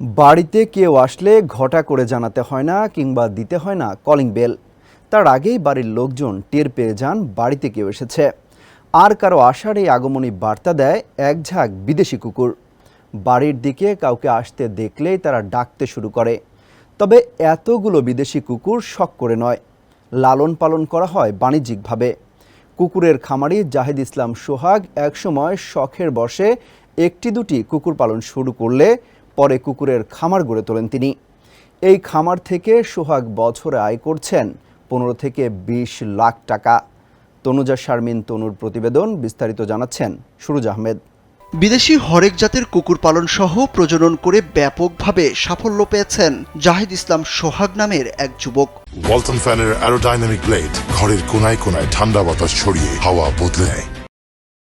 বাড়িতে কেউ আসলে ঘটা করে জানাতে হয় না কিংবা দিতে হয় না কলিং বেল তার আগেই বাড়ির লোকজন টের পেয়ে যান বাড়িতে কেউ এসেছে। আর কারও আসার এই আগমনী বার্তা দেয় এক ঝাঁক বিদেশি কুকুর। বাড়ির দিকে কাউকে আসতে দেখলেই তারা ডাকতে শুরু করে। তবে এতগুলো বিদেশি কুকুর শখ করে নয়। লালন পালন করা হয় বাণিজ্যিকভাবে। কুকুরের খামারি জাহিদ ইসলাম সোহাগ একসময় শখের বসে একটি দুটি কুকুর পালন শুরু করলে পরে কুকুরের খামার গড়ে তোলেন তিনি। এই খামার থেকে সোহাগ বছরে আয় করছেন পনেরো থেকে বিশ লাখ টাকা। তনুজা শারমিন তনুর প্রতিবেদন বিস্তারিত জানাচ্ছেন সুরুজ আহমেদ। বিদেশি হরেক জাতের কুকুর পালন সহ প্রজনন করে ব্যাপকভাবে সাফল্য পেয়েছেন জাহিদ ইসলাম সোহাগ নামের এক যুবক। ওয়ালটন ফ্যানের অ্যারোডাইনামিক ব্লেড ঘরের কোনায় কোনায় ঠান্ডা বাতাস ছড়িয়ে হাওয়া বদলে নেয়।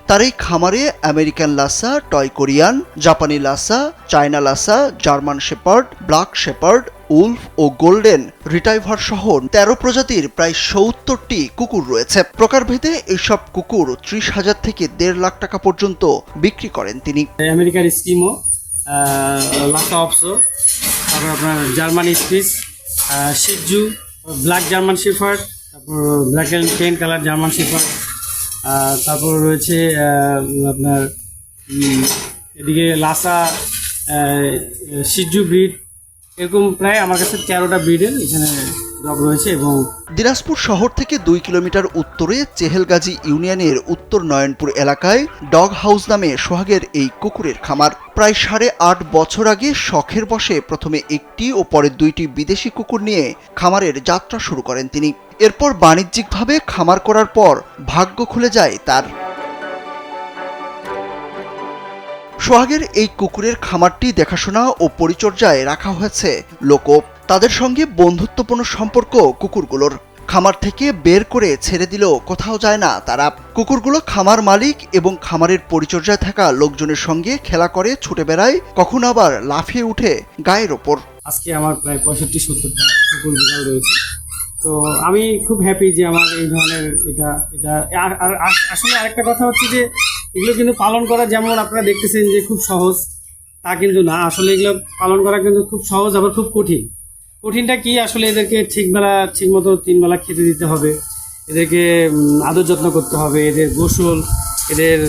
তার এই খামারে আমেরিকান লাসা, টয় কোরিয়ান, জাপানি Lhasa, China Lhasa, German shepherd, black shepherd, wolf ও গোল্ডেন রিটাইভার সহ তেরো প্রজাতির প্রায় সত্তরটি কুকুর রয়েছে। প্রকারভেদে এইসব কুকুর ত্রিশ হাজার থেকে দেড় লাখ টাকা পর্যন্ত বিক্রি করেন তিনি। আমেরিকার স্কিমো লাসা অপসো, তারপর আপনার জার্মান স্পিস শিজু ব্ল্যাক জার্মান শিফার্ড তারপর black and tan colour German shepherd তারপর রয়েছে আপনার এদিকে লাসা সিজু ব্রিড এরকম প্রায় আমার কাছে তেরোটা ব্রিডের এখানে রয়েছে এবং দিনাজপুর শহর থেকে দুই কিলোমিটার উত্তরে চেহেলগাজী ইউনিয়নের উত্তর নয়নপুর এলাকায় ডগ হাউস নামে সোহাগের এই কুকুরের খামার। প্রায় সাড়ে আট বছর আগে শখের বসে প্রথমে একটি ও পরে দুইটি বিদেশি কুকুর নিয়ে খামারের যাত্রা শুরু করেন তিনি। এরপর বাণিজ্যিকভাবে খামার করার পর ভাগ্য খুলে যায় তার। সোহাগের এই কুকুরের খামারটি দেখাশোনা ও পরিচর্যায় রাখা হয়েছে লোক। তাদের সঙ্গে বন্ধুত্বপূর্ণ সম্পর্ক কুকুরগুলোর। খামার থেকে বের করে ছেড়ে দিলেও কোথাও যায় না তারা। কুকুরগুলো খামার মালিক এবং খামারের পরিচর্যায় থাকা লোকজনের সঙ্গে খেলা করে, ছুটে বেড়ায়, কখনো আবার লাফিয়ে উঠে গায়ের ওপর। আজকে আমার প্রায় পঁয়ষট্টি সত্তরটা কুকুর বিড়াল রয়েছে। তো আমি খুব হ্যাপি যে আমার এই ধরনের এটা এটা আর আসলে আরেকটা কথা হচ্ছে যে, এগুলো কিন্তু পালন করা যেমন আপনারা দেখতেছেন যে খুব সহজ, তা কিন্তু না। আসলে এগুলো পালন করা কিন্তু খুব সহজ, আবার খুব কঠিন। কঠিনটা কি? আসলে এদেরকে ঠিকবেলা ঠিক মতো তিন বেলা খেতে দিতে হবে। এদেরকে আদর যত্ন করতে হবে। এদের গোসল এদের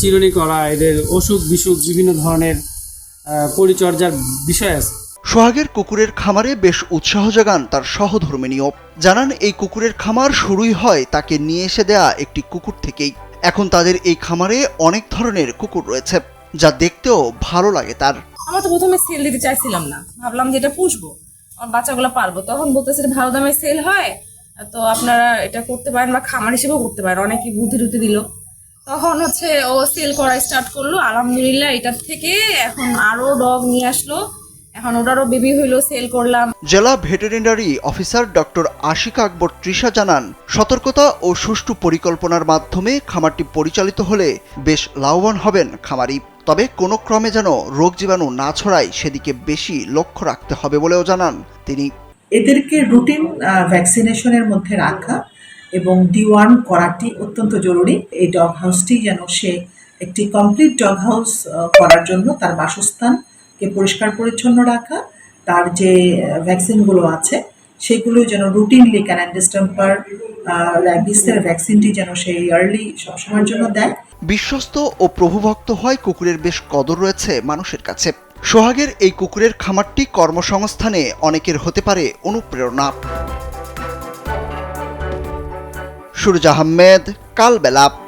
চিরুনি করা এদের অসুখ বিসুখ বিভিন্ন ধরনের পরিচর্যার বিষয় আছে। সোহাগের কুকুরের খামারে বেশ উৎসাহ জাগান তার সহধর্মিনীয় জানান এই কুকুরের খামার শুরুই হয় তাকে নিয়ে এসে দেয়া একটি কুকুর থেকেই। এখন তাদের এই খামারে অনেক ধরনের কুকুর রয়েছে যা দেখতেও ভালো লাগে তার। আমরা তো প্রথমে সেল দিতে চাইছিলাম না। ভাবলাম যে এটা পুষবো। বাচ্চাগুলো পারব। তখন বলতেছে ভালো দামে সেল হয়, তো আপনারা এটা করতে পারেন বা খামার হিসেবেও করতে পারেন। অনেকে বুদ্ধি টুদ্ধি দিল। তখন হচ্ছে ও সেল করা স্টার্ট করল। আলহামদুলিল্লাহ, এটার থেকে এখন আরও ডগ নিয়ে আসলো। এখন ওটারও বেবি হইল সেল করলাম। জেলা veterinary officer doctor Ashiq Akbar Trisha জানান, সতর্কতা ও সুষ্ঠু পরিকল্পনার মাধ্যমে খামারটি পরিচালিত হলে বেশ লাভবান হবেন খামারি। তবে কোনো ক্রমে যেন রোগ জীবাণু না ছড়ায় সেদিকে বেশি লক্ষ্য রাখতে হবে বলেও জানান তিনি। এদেরকে রুটিন ভ্যাকসিনেশনের মধ্যে রাখা এবং ডিওয়ার্ম করাটি অত্যন্ত জরুরি। এই ডগ হাউসটি যেন সে একটি কমপ্লিট ডগ হাউস করার জন্য তার বাসস্থানকে পরিষ্কার পরিচ্ছন্ন রাখা, তার যে ভ্যাকসিনগুলো আছে, সেগুলো যেন রুটিনলি ক্যানান ডিস্টেম্পার ভ্যাকসিনটি যেন সে ইয়ারলি সবসময়ের জন্য দেয়। বিশ্বস্ত ও প্রভুভক্ত হয় কুকুরের বেশ কদর রয়েছে মানুষের কাছে। সোহাগের এই কুকুরের খামারটি কর্মসংস্থানে অনেকের হতে পারে অনুপ্রেরণা। সুরজ আহমেদ, কালবেলা।